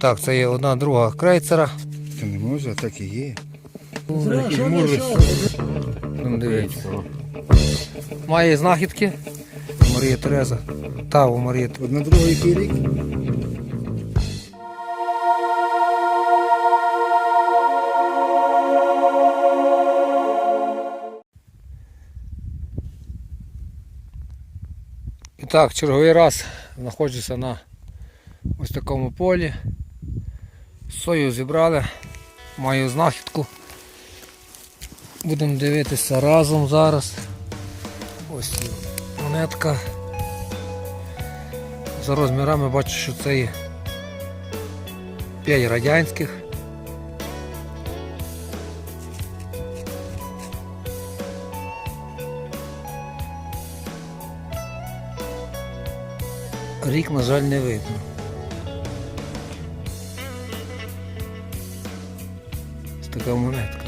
Так, це є одна друга крейцера. Та не може, так і є. Дивитися. Має знахідки. Марія Тереза. Та у Марії Терези. Одна друга який рік? І так, черговий раз знаходжуся на ось такому полі. Сою зібрали, маю знахідку. Будемо дивитися разом зараз. Ось монетка. За розмірами бачу, що це є 5 радянських. Рік, на жаль, не видно. Ось така монетка.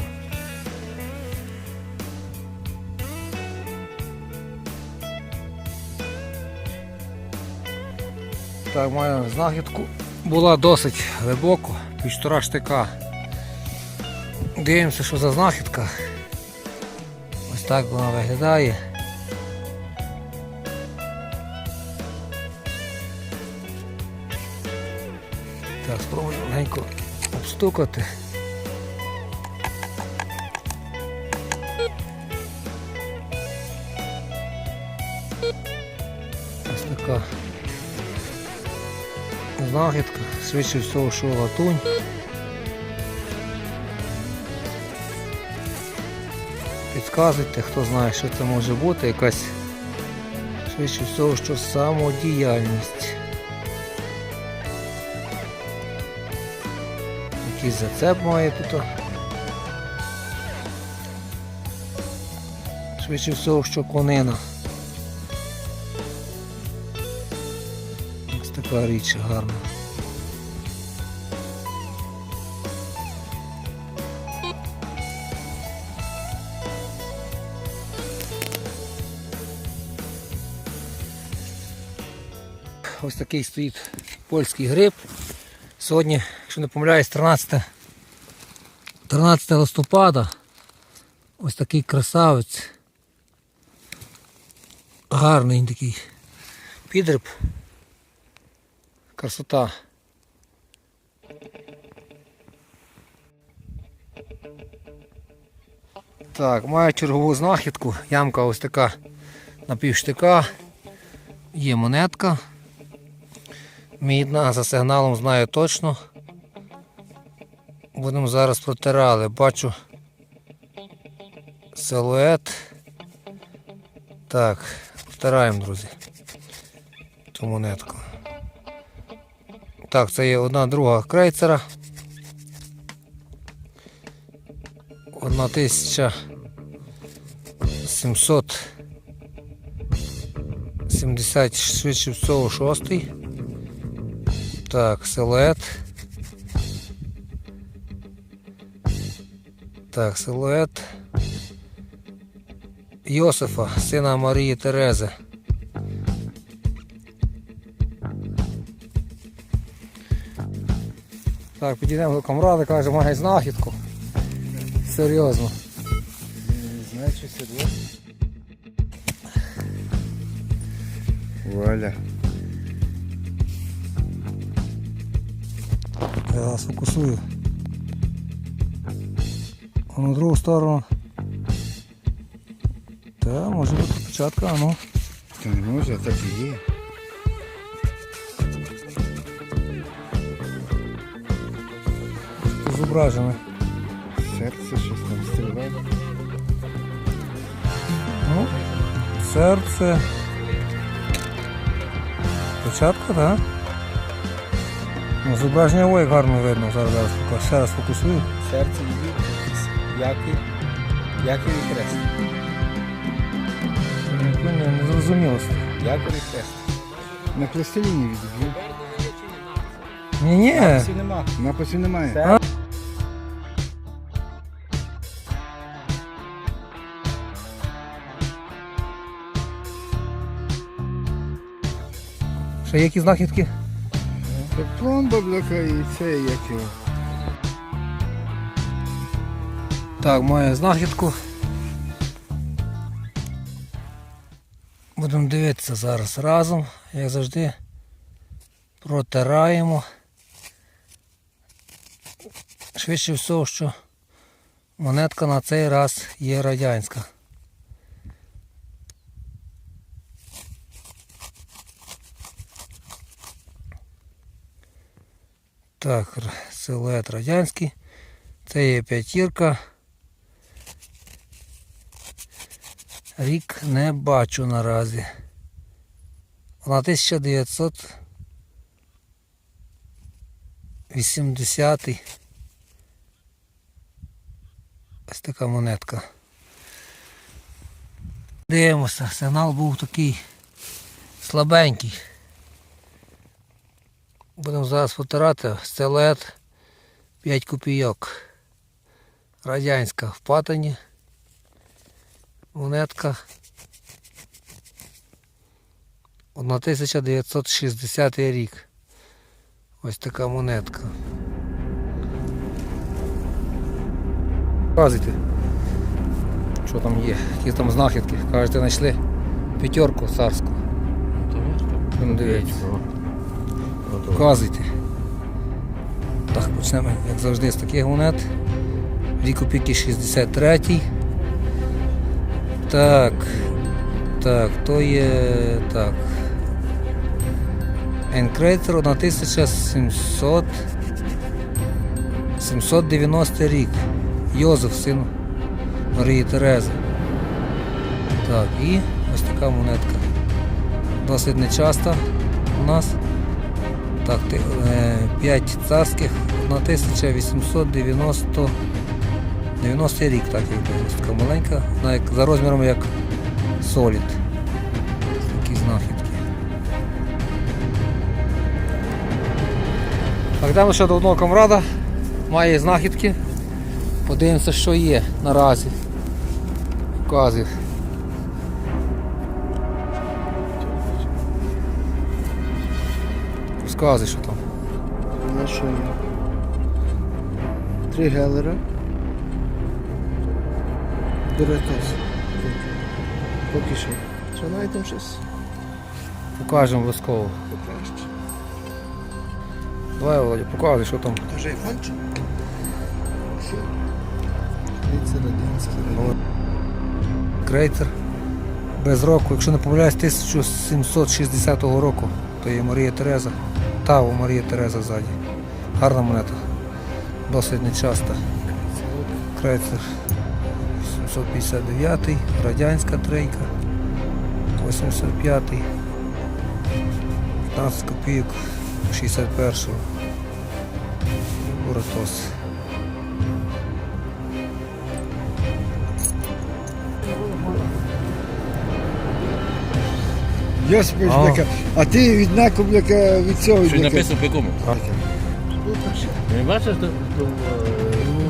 Так, маю знахідку. Була досить глибоко, півтора штика. Дивимося, що за знахідка. Ось так вона виглядає. Спробую обстукати. Ось така знахідка, швидше всього, що латунь. Підказуйте, хто знає, що це може бути, якась швидше всього, що самодіяльність. Якийсь зацеп має тут. Швидше всього, що конина. Ось така річ гарна. Ось такий стоїть польський гриб. Сьогодні, якщо не помиляюсь, 13, 13 листопада. Ось такий красавець. Гарний такий підриб. Красота. Так, маю чергову знахідку. Ямка ось така на півштика. Є монетка. Мідна, за сигналом знаю точно. Будемо зараз протирали. Бачу силует. Так, протираємо, друзі. Ту монетку. Так, це є одна друга крейцера. Одна тисяча сімсот сімдесят швидше всього шостий. Так, силует. Так, силует Йосифа, сина Марії Терези. Так, підійдемо до камради, каже, має знахідку. Серйозно. Знаєш, що це Я зараз фокусую. А на другу сторону. Та, може бути спочатку, а ну. Та не може, так і є. Зображене. Серце щось там стріляє. Ну, серце. Початка, так? Ну, зображення ой гарно видно. Зараз, зараз покажу. Ще раз фокусую. Серце її, який, який хрест. Не, не, не зрозуміло. Який хрест. На пластиліні відб'ю. Ні, ні. Всі нема. Напису немає. Це Ще які знахідки? Це пломба бляха і це як його. Так, маю знахідку. Будемо дивитися зараз разом, як завжди. Протираємо. Швидше всього, що монетка на цей раз є радянська. Так, силует радянський. Це є п'ятірка. Рік не бачу наразі. Вона 1980. Ось така монетка. Дивимося, сигнал був такий слабенький. Будемо зараз потирати стелет 5 копійок. Радянська в патині монетка 1960 рік. Ось така монетка. Показуйте, що там є, які там знахідки. Кажете, знайшли п'ятерку царську. Ну, дивіться. Показуйте. Так, почнемо, як завжди, з таких монет. Дві копійки 63. Так. Так, то є. Так. Енкрейтер 1700. 790 рік. Йозеф, син Марії Терези. Так, і ось така монетка. Досить нечаста у нас. Так, 5 царських 1890 90 рік, так як ось така маленька, за розміром як солід. Такі знахідки. Так, йдемо ще до одного комрада. Має знахідки. Подивимося, що є наразі. Показую. Розказуй, що там. На що є? Три гелера. Доротос. Поки що. Що знайдемо щось Покажемо обов'язково. покраще. Давай, Володя, показуй, що там. Тоже айфончик? Все. Це радянський. Крейцер. Без року, якщо не помиляюсь, 1760 року. То є Марія Тереза. Та, у Марія Тереза ззаді. Гарна монета. Досить нечаста. Крейцер 759, радянська трейка. 85, 15 копійок 61-го. Буратос. Йосипович, А. бляка, а ти від знаку, бляка, від цього, Що бляка. написано по якому? Ти не бачиш, що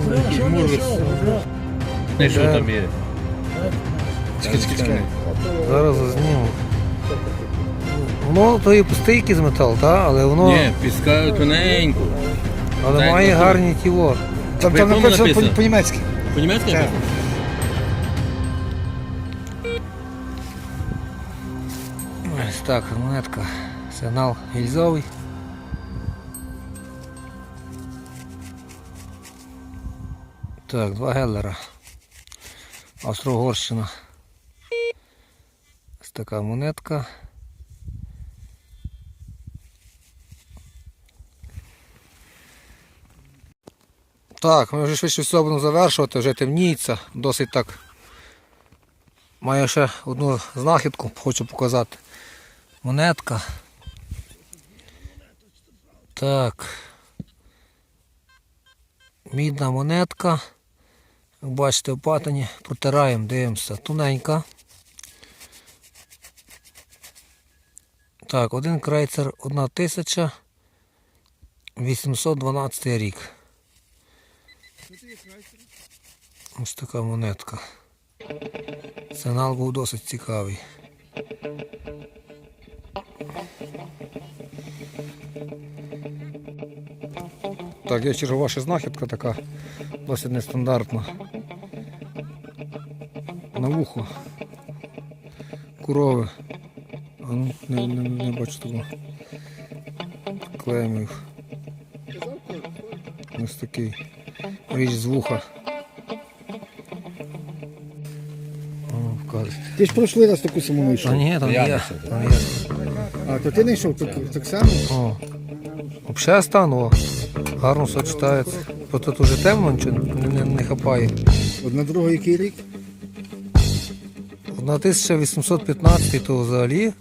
Ну, якийсь мур Не що там є. Чекай, чекай, чекай. Зараз зазніму. Воно то і пустий якийсь метал, та? але воно Ні, піскають тоненько. але так, має ну, гарні тіло. Там, там якому написано написано? по- по-німецьки. По-німецьки написано? Так, монетка. Сигнал гільзовий. Так, два геллера. Австро-Угорщина. Ось така монетка. Так, ми вже швидше всього будемо завершувати, вже темніється, досить так. Маю ще одну знахідку, хочу показати. Монетка. Так. Мідна монетка. Бачите, в патині протираємо, дивимося. Тоненька. Так, один крейцер 1812 рік. Ось така монетка. Сигнал був досить цікавий. Так, є чергова ще знахідка така, досить нестандартна. На вухо. Корови. А ну, не, не, не бачу такого. Клеїмо їх. Ось такий. Річ з вуха. Ти ж пройшли раз таку саму не А знайшов. ні, там Я є. Там є. А, то ти знайшов так, так само? О. Взагалі стан, о. Гарно все читається. Бо тут уже темно, нічого не, не, не хапає. Одна друга який рік? 1815 то взагалі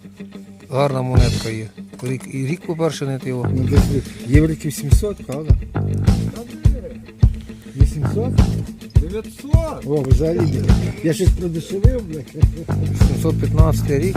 гарна монетка є. Рік, і рік, по-перше, не його. Ну, десь євриків 700, правда? 800? 900! О, взагалі. Я щось продешевив, блядь. 715 рік.